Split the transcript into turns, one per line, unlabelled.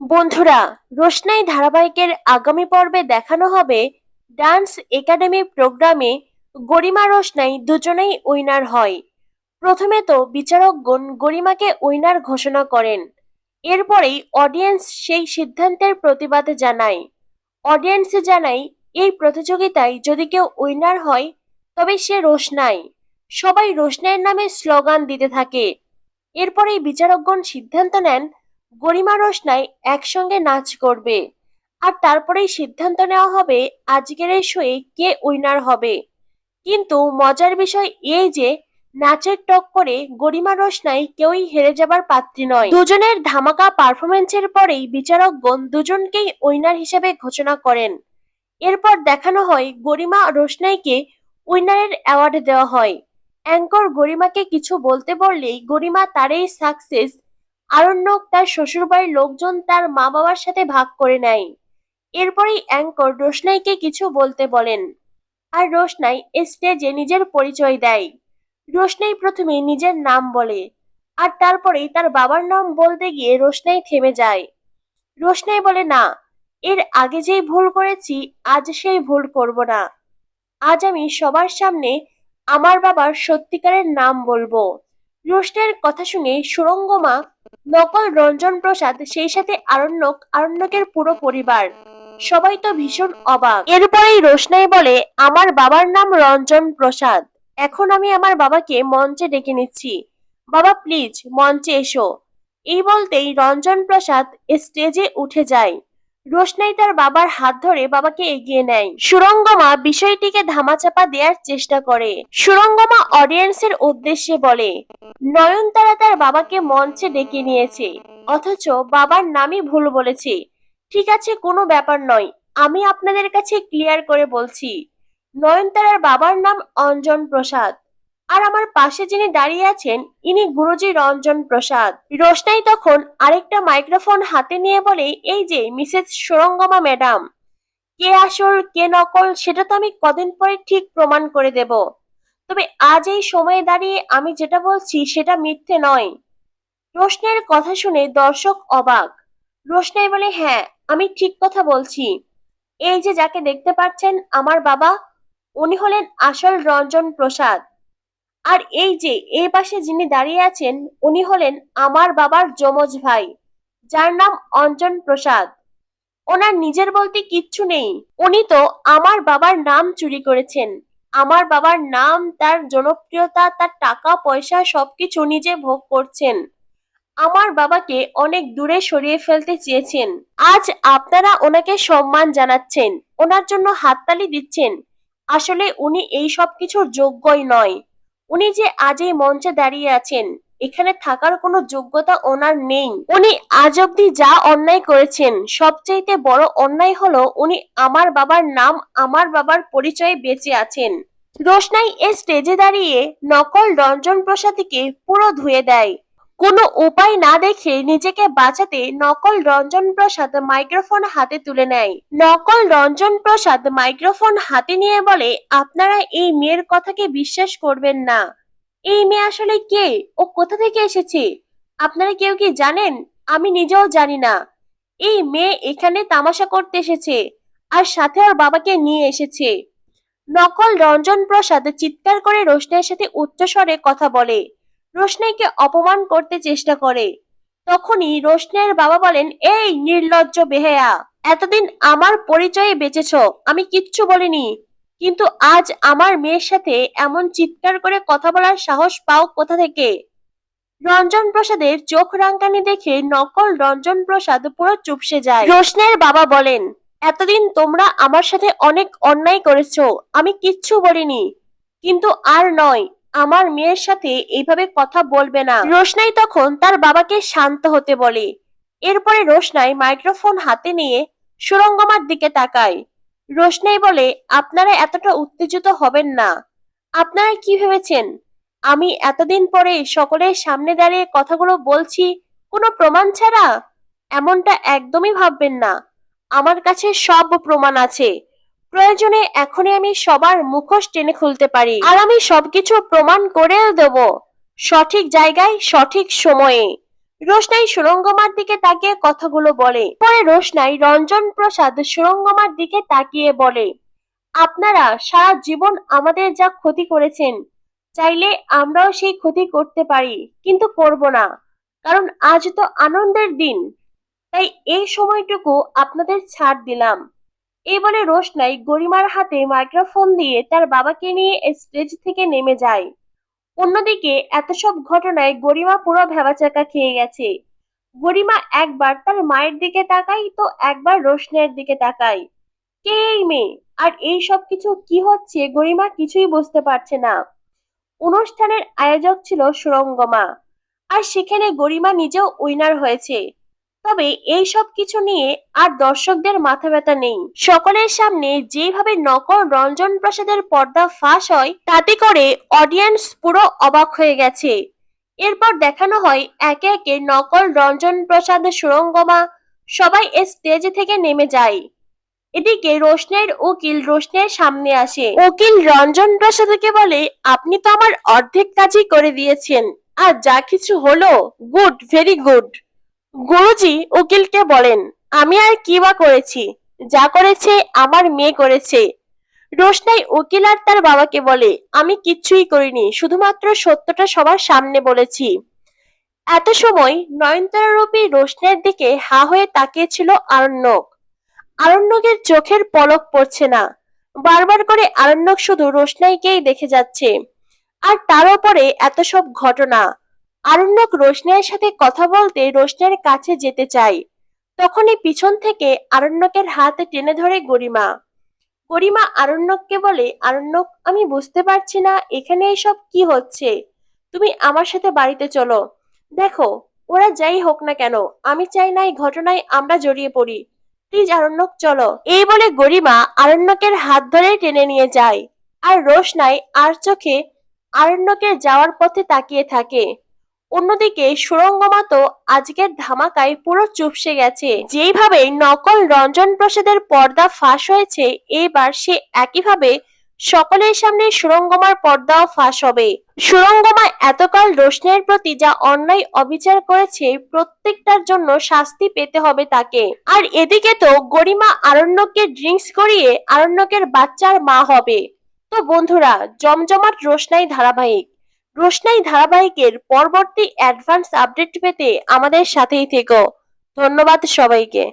বন্ধুরা, রোশনাই ধারাবাহিকের আগামী পর্বে দেখানো হবে ডান্স একাডেমি প্রোগ্রামে গরিমা রোশনাই দুজনেই উইনার হয়। প্রথমে তো বিচারকগণ গরিমাকে উইনার ঘোষণা করেন। এরপরেই অডিয়েন্স সেই সিদ্ধান্তের প্রতিবাদে জানায়। অডিয়েন্সে জানায়, এই প্রতিযোগিতায় যদি কেউ উইনার হয়, তবে সে রোশনাই। সবাই রোশনাইয়ের নামে স্লোগান দিতে থাকে। এরপরেই বিচারকগণ সিদ্ধান্ত নেন গরিমা রোশনাই একসঙ্গে নাচ করবে। আর তারপরেই সিদ্ধান্ত নেওয়া হবে আজকের এই শোয়ে কে উইনার হবে। কিন্তু মজার বিষয় এই যে, নাচের টক্করে গরিমা রোশনাই কেউই হেরে যাবার পাত্রী নয়। দুজনের ধামাকা পারফরমেন্সের পরেই বিচারকগণ দুজনকেই উইনার হিসেবে ঘোষণা করেন। এরপর দেখানো হয় গরিমা রোশনাইকে উইনারের অ্যাওয়ার্ড দেওয়া হয়। অ্যাঙ্কর গরিমাকে কিছু বলতে বললেই গরিমা তার সাকসেস আরণ্যক তার শ্বশুরবাড়ির লোকজন তার মা বাবার সাথে ভাগ করে নেয়। এরপরেই অ্যাঙ্কর রোশনাইকে কিছু বলতে বলেন। আর রোশনাই স্টেজে নিজের পরিচয় দেয়। রোশনাই প্রথমে নিজের নাম বলে, আর তারপরেই তার বাবার নাম বলতে গিয়ে রোশনাই থেমে যায়। রোশনাই বলে, না, এর আগে যেই ভুল করেছি, আজ সেই ভুল করব না। আজ আমি সবার সামনে আমার বাবার সত্যিকারের নাম বলব। রোশনাইয়ের কথা শুনে সুরঙ্গমা নকল রঞ্জন প্রসাদ, সেই সাথে আরণ্যক, আরণ্যকের পুরো পরিবার। সবাই তো ভীষণ অবাক। এরপরেই রোশনাই বলে, আমার বাবার নাম রঞ্জন প্রসাদ। এখন আমি আমার বাবাকে মঞ্চে ডেকে নিচ্ছি। বাবা, প্লিজ মঞ্চে এসো। এই বলতেই রঞ্জন প্রসাদ স্টেজে উঠে যায়। রোশনাই তার বাবার হাত ধরে বাবাকে এগিয়ে নেয়। সুরঙ্গমা বিষয়টিকে ধামাচাপা দেওয়ার চেষ্টা করে। সুরঙ্গমা অডিয়েন্সের উদ্দেশ্যে বলে, নয়নতারা তার বাবাকে মঞ্চে ডেকে নিয়েছে, অথচ বাবার নামই ভুল বলেছে। ঠিক আছে, কোনো ব্যাপার নয়, আমি আপনাদের কাছে ক্লিয়ার করে বলছি। নয়নতারার বাবার নাম অঞ্জন প্রসাদ। আর আমার পাশে যিনি দাঁড়িয়ে আছেন, ইনি গুরুজি রঞ্জন প্রসাদ। রোশনাই তখন আরেকটা মাইক্রোফোন হাতে নিয়ে বলে, এই যে, মিসেস সুরঙ্গমা ম্যাডাম, কে আসল, কে নকল, সেটা তো আমি কদিন পরে ঠিক প্রমাণ করে দেব। তবে আজ এই সময়ে দাঁড়িয়ে আমি যেটা বলছি, সেটা মিথ্যে নয়। রোশনাইয়ের কথা শুনে দর্শক অবাক। রোশনাই বলে হ্যাঁ আমি ঠিক কথা বলছি। এই যে, যাকে দেখতে পাচ্ছেন আমার বাবা, উনি হলেন আসল রঞ্জন প্রসাদ। আর এই যে এই পাশে যিনি দাঁড়িয়ে আছেন, উনি হলেন আমার বাবার যমজ ভাই, যার নাম অঞ্জন প্রসাদ। ওনার নিজের বলতে কিচ্ছু নেই। উনি তো আমার বাবার নাম চুরি করেছেন। আমার বাবার নাম, তার জনপ্রিয়তা, তার টাকা, পয়সা, সবকিছু নিজে ভোগ করছেন। আমার বাবাকে অনেক দূরে সরিয়ে ফেলতে চেয়েছেন। আজ আপনারা ওনাকে সম্মান জানাচ্ছেন। ওনার জন্য হাততালি দিচ্ছেন। আসলে উনি এই সব কিছুর যোগ্যই নয়। উনি যে আজ এই মঞ্চে দাঁড়িয়ে আছেন, এখানে থাকার কোনো যোগ্যতা ওনার নেই। উনি আজ অব্দি যা অন্যায় করেছেন, সবচাইতে বড় অন্যায় হলো উনি আমার বাবার নাম, আমার বাবার পরিচয়ে বেঁচে আছেন। রোশনাই এ স্টেজে দাঁড়িয়ে নকল রঞ্জন প্রসাদীকে পুরো ধুয়ে দেয়। কোনো উপায় না দেখে নিজেকে বাঁচাতে নকল রঞ্জন প্রসাদ মাইক্রোফোন হাতে তুলে নেয়। নকল রঞ্জন প্রসাদ মাইক্রোফোন হাতে নিয়ে বলে, আপনারা এই মেয়ের কথাকে বিশ্বাস করবেন না। এই মেয়ে আসলে কে? ও কোথা থেকে এসেছে? আপনারা কেউ কি জানেন? আমি নিজেও জানি না। এই মেয়ে এখানে তামাশা করতে এসেছে আর সাথে ওর বাবাকে নিয়ে এসেছে। নকল রঞ্জন প্রসাদ চিৎকার করে রোশনাইয়ের সাথে উচ্চস্বরে কথা বলে রোশনাইকে অপমান করতে চেষ্টা করে। তখনই রোশনাইয়ের বাবা বলেন, এই নির্লজ্জ বেহেয়া, এতদিন আমার পরিচয়ে বেঁচেছ, আমি কিচ্ছু বলিনি। কিন্তু আজ আমার মেয়ের সাথে এমন চিৎকার করে কথা বলার সাহস পাও কোথা থেকে? রঞ্জন প্রসাদের চোখ রাঙ্গানি দেখে নকল রঞ্জন প্রসাদ পুরো চুপসে যায়। রোশনের বাবা বলেন, এতদিন তোমরা আমার সাথে অনেক অন্যায় করেছ, আমি কিচ্ছু বলিনি। কিন্তু আর নয় আমার মেয়ের সাথে এইভাবে কথা বলবে না। রোশনাই তখন তার বাবাকে শান্ত হতে বলে। এরপরে রোশনাই মাইক্রোফোন হাতে নিয়ে সুরঙ্গমার দিকে তাকায়। রোশনাই বলে, আপনারা এতটা উত্তেজিত হবেন না। আপনারা কি ভেবেছেন? আমি এতদিন পরে সকলের সামনে দাঁড়িয়ে কথাগুলো বলছি, কোনো প্রমাণ ছাড়া? এমনটা একদমই ভাববেন না। আমার কাছে সব প্রমাণ আছে। প্রয়োজনে এখনই আমি সবার মুখোশ টেনে খুলতে পারি। আর আমি সবকিছু প্রমাণ করেও দেব। সঠিক জায়গায়, সঠিক সময়ে। রোশনাই সুরঙ্গমার দিকে তাকিয়ে কথাগুলো বলে। পরে রোশনাই রঞ্জন প্রসাদ সুরঙ্গমার দিকে তাকিয়ে বলে, আপনারা সারা জীবন আমাদের যা ক্ষতি করেছেন, চাইলে আমরাও সেই ক্ষতি করতে পারি, কিন্তু করব না। কারণ আজ তো আনন্দের দিন। তাই এই সময়টুকু আপনাদের ছাড় দিলাম। এই বলে রোশনাই গরিমার হাতে মাইক্রোফোন দিয়ে তার বাবাকে নিয়ে স্টেজ থেকে নেমে যায়। অন্যদিকে এত সব ঘটনায় গরিমা পুরো ভেবাচাকা খেয়ে গেছে। গরিমা একবার তার মায়ের দিকে তাকাই তো একবার রোশনের দিকে তাকাই কে এই মেয়ে? আর এই সব কিছু কি হচ্ছে গরিমা কিছুই বুঝতে পারছে না। অনুষ্ঠানের আয়োজক ছিল সুরঙ্গমা। আর সেখানে গরিমা নিজেও উইনার হয়েছে। তবে এই সব কিছু নিয়ে আর দর্শকদের মাথা ব্যথা নেই। সকলের সামনে যেভাবে নকল রঞ্জন প্রসাদের পর্দা ফাঁস হয়, তাতে করে অডিয়েন্স পুরো অবাক হয়ে গেছে। এরপর দেখানো হয় একে একে নকল রঞ্জন প্রসাদ সুরঙ্গমা সবাই এ স্টেজ থেকে নেমে যায়। এদিকে রোশনের উকিল রোশনের সামনে আসে। উকিল রঞ্জন প্রসাদকে বলে, আপনি তো আমার অর্ধেক কাজই করে দিয়েছেন। আর যা কিছু হলো গুড ভেরি গুড গুরুজি উকিলকে বলেন, আমি আর কি বা করেছি? যা করেছে, আমার মেয়ে করেছে। রোশনাই উকিল আর তার বাবাকে বলে, আমি কিচ্ছুই করিনি, শুধুমাত্র সত্যটা সবার সামনে বলেছি। এত সময় নয়নতারা রূপী রোশনের দিকে হা হয়ে তাকিয়েছিল আরণ্যক। আরণ্যকের চোখের পলক পড়ছে না। বারবার করে আরণ্যক শুধু রোশনাইকেই দেখে যাচ্ছে। আর তার উপরে এত সব ঘটনা। আরণ্যক রোশনাইয়ের সাথে কথা বলতে রোশনাইয়ের কাছে যেতে চাই। তখনই পিছন থেকে আরণ্যকের হাতে টেনে ধরে গরিমা। গরিমা আরণ্যককে বলে, আরণ্যক, আমি বুঝতে পারছি না, এখানে এসব কি হচ্ছে? তুমি আমার সাথে বাড়িতে চলো। দেখো, ওরা যাই হোক না কেন, আমি চাই না এই ঘটনায় আমরা জড়িয়ে পড়ি। প্লিজ আরণ্যক, চলো। এই বলে গরিমা আরণ্যকের হাত ধরে টেনে নিয়ে যায়। আর রোশনাই আর চোখে আরণ্যকের যাওয়ার পথে তাকিয়ে থাকে। অন্যদিকে সুরঙ্গমা আজকের ধামাকায় পুরো চুপসে গেছে। যেইভাবে নকল রঞ্জন প্রসাদের পর্দা ফাঁস হয়েছে, এবার সে একইভাবে সকলের সামনে সুরঙ্গমার পর্দাও ফাঁস হবে। সুরঙ্গমা এতকাল রোশনের প্রতি যা অন্যায় অবিচার করেছে, প্রত্যেকটার জন্য শাস্তি পেতে হবে তাকে। আর এদিকে তো গরিমা আরণ্যককে ড্রিঙ্কস করিয়ে আরণ্যকের বাচ্চার মা হবে। তো বন্ধুরা, জমজমাট রোশনাই ধারাবাহিক। রোশনাই ধারাবাহিকের পরবর্তী অ্যাডভান্স আপডেট পেতে আমাদের সাথেই থেকো। ধন্যবাদ সবাইকে।